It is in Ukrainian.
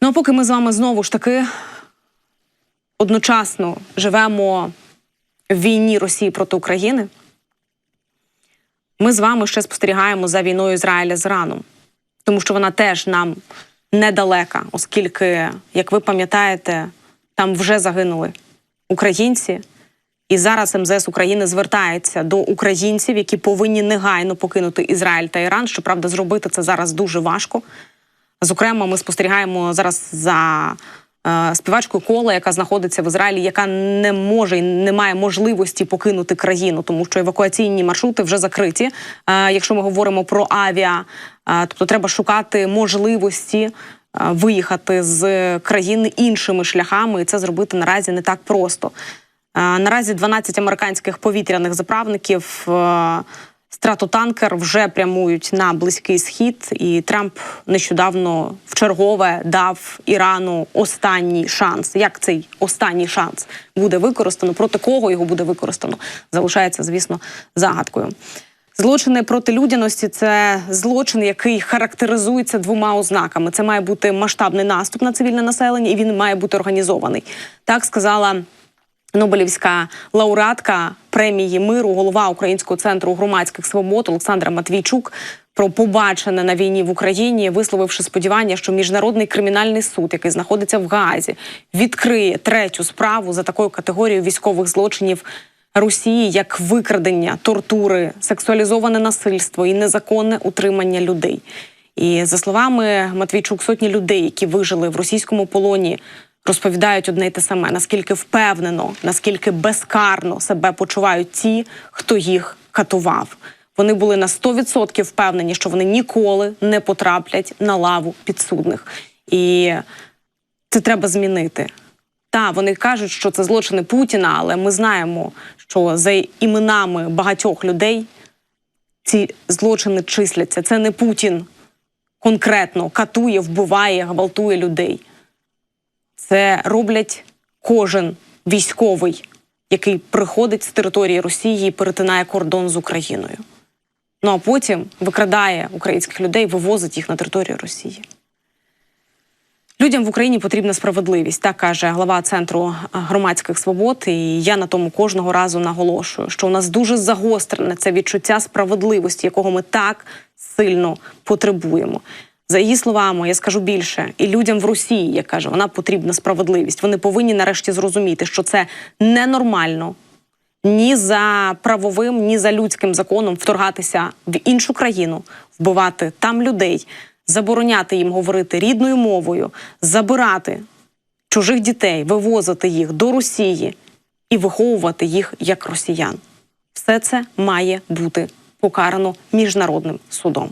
Ну а поки ми з вами знову ж таки одночасно живемо в війні Росії проти України, ми з вами ще спостерігаємо за війною Ізраїля з Іраном, тому що вона теж нам недалека, оскільки, як ви пам'ятаєте, там вже загинули українці. І зараз МЗС України звертається до українців, які повинні негайно покинути Ізраїль та Іран. Щоправда, зробити це зараз дуже важко. Зокрема, ми спостерігаємо зараз за е, співачкою кола, яка знаходиться в Ізраїлі, яка не може і не має можливості покинути країну, тому що евакуаційні маршрути вже закриті. Е, якщо ми говоримо про авіа, е, тобто треба шукати можливості. Виїхати з країни іншими шляхами, і це зробити наразі не так просто. Наразі 12 американських повітряних заправників стратотанкер вже прямують на близький схід, і Трамп нещодавно вчергове дав Ірану останній шанс. Як цей останній шанс буде використано? Проти кого його буде використано? Залишається, звісно, загадкою. Злочини проти людяності це злочин, який характеризується двома ознаками. Це має бути масштабний наступ на цивільне населення, і він має бути організований. Так сказала Нобелівська лауреатка премії миру, голова Українського центру громадських свобод Олександра Матвійчук про побачене на війні в Україні, висловивши сподівання, що міжнародний кримінальний суд, який знаходиться в Гаазі, відкриє третю справу за такою категорією військових злочинів Росії, як викрадення, тортури, сексуалізоване насильство і незаконне утримання людей. І за словами Матвійчук, сотні людей, які вижили в російському полоні, розповідають одне й те саме: наскільки впевнено, наскільки безкарно себе почувають ті, хто їх катував. Вони були на 100% впевнені, що вони ніколи не потраплять на лаву підсудних. І це треба змінити. Та вони кажуть, що це злочини Путіна, але ми знаємо, що за іменами багатьох людей ці злочини числяться. Це не Путін конкретно катує, вбиває, гвалтує людей. Це роблять кожен військовий, який приходить з території Росії і перетинає кордон з Україною. Ну а потім викрадає українських людей, вивозить їх на територію Росії. Людям в Україні потрібна справедливість, так каже глава центру е, громадських свобод. І я на тому кожного разу наголошую, що у нас дуже загострене це відчуття справедливості, якого ми так сильно потребуємо. За її словами, я скажу більше, і людям в Росії, як каже, вона потрібна справедливість. Вони повинні нарешті зрозуміти, що це ненормально ні за правовим, ні за людським законом вторгатися в іншу країну, вбивати там людей, забороняти їм говорити рідною мовою, забирати чужих дітей, вивозити їх до Росії і виховувати їх як росіян. Все це має бути покарано міжнародним судом.